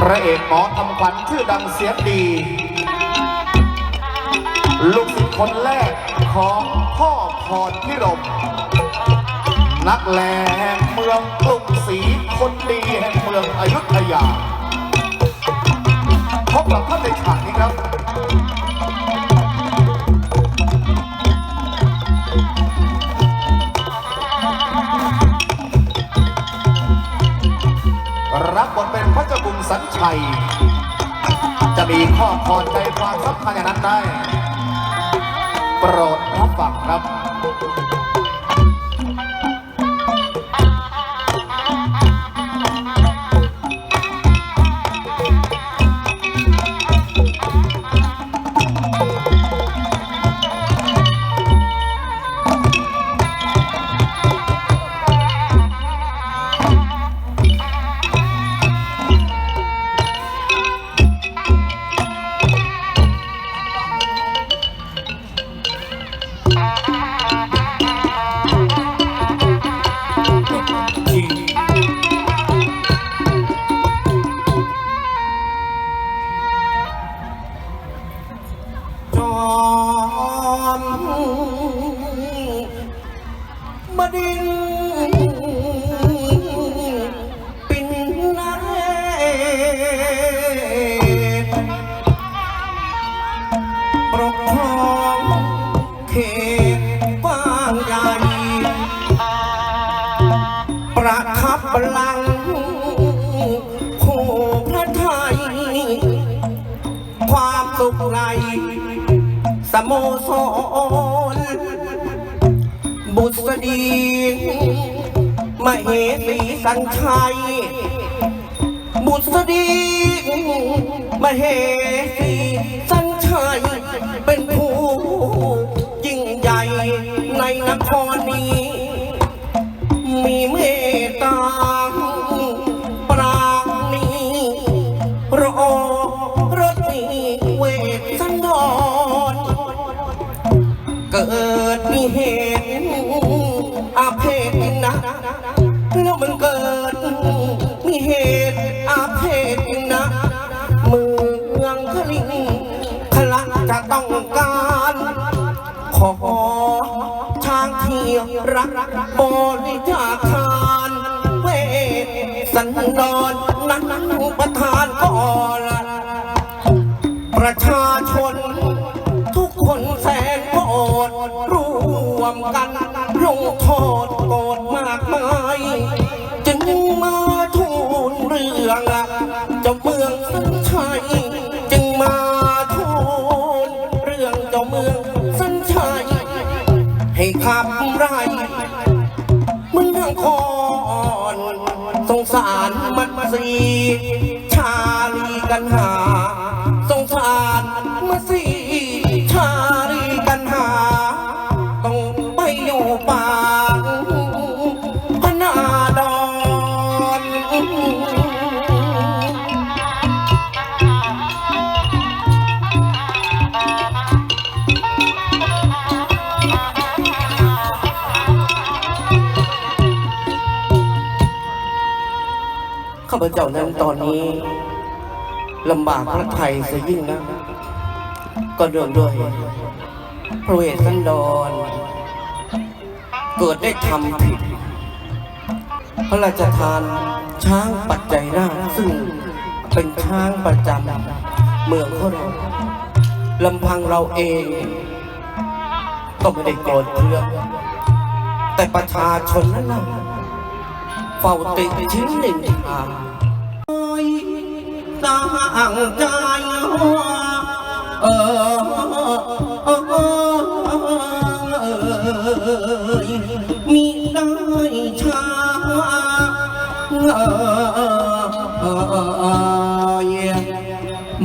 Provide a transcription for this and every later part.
พระเอกหมอทำขวัญชื่อดังเสียงดี ลูกศิษย์คนแรกของพ่อพรพิรม นักแลแห่งเมืองกรุงศรีคนดีแห่งเมืองอยุธยาพบกับท่านในฉากนี้ครับ ใคร จะมีข้อพอใจความสำคัญอย่างนั้นได้ โปรดรับฟังครับ ความสุขไรสโมสรบุษดีมเหสีสันชัย บุษดีมเหสี เหตุอาเพศนะแล้วมันเกิด มีเหตุอาเพศนะเมืองคลิงคละจะต้องการ ขอทางเที่ยวรักบริจาคทานเวสันดรนั้นประทานก่อนประชา จึงมาทูลเรื่องเจ้าเมืองสัญชัยจึงมาทูลเรื่องเจ้าเมืองสัญชัยให้ขับไรมึงทั้งคอนสงสารมันสีชาลีกันหา สงสารมาสี ข้าพเจ้านั้นตอนนี้ลำบากพระไทยเสียยิ่งนะ ก็เรื่องด้วยพระเวสสันดร เกิดได้ทำผิด พระราชทานช้างปัจจัยราชซึ่งเป็นช้างประจำเมืองของเราลำพังเราเองก็ไม่ได้โกรธเคือแต่ประชาชนนั้นนะเฝ้าติดชิ้นหนึ่งทางตั้งใจเออ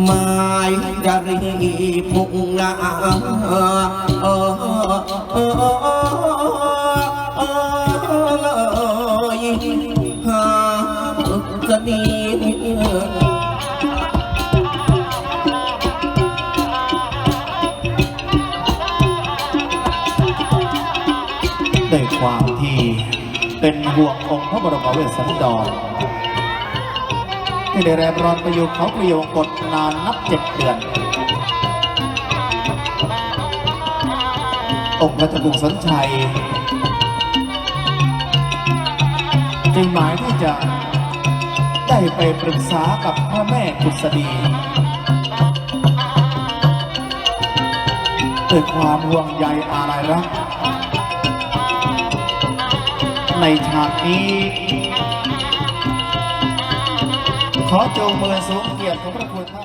มายจะรีบมุ่งนาเออเออเออเออหาจะดีในความที่เป็นห่วงองค์พระบรมเวสสันดร ที่ได้แรมรอนประโยคเขาประโยคกฎนานนับเจ็ดเดือน องค์พระจ้ากุงสนชัย จึงหมายที่จะได้ไปปรึกษากับพระแม่กุศดีด้วยความห่วงใยอาลัยรักในฉากนี้ ขอจงมือสูงเกียรติของพระคุณท่าน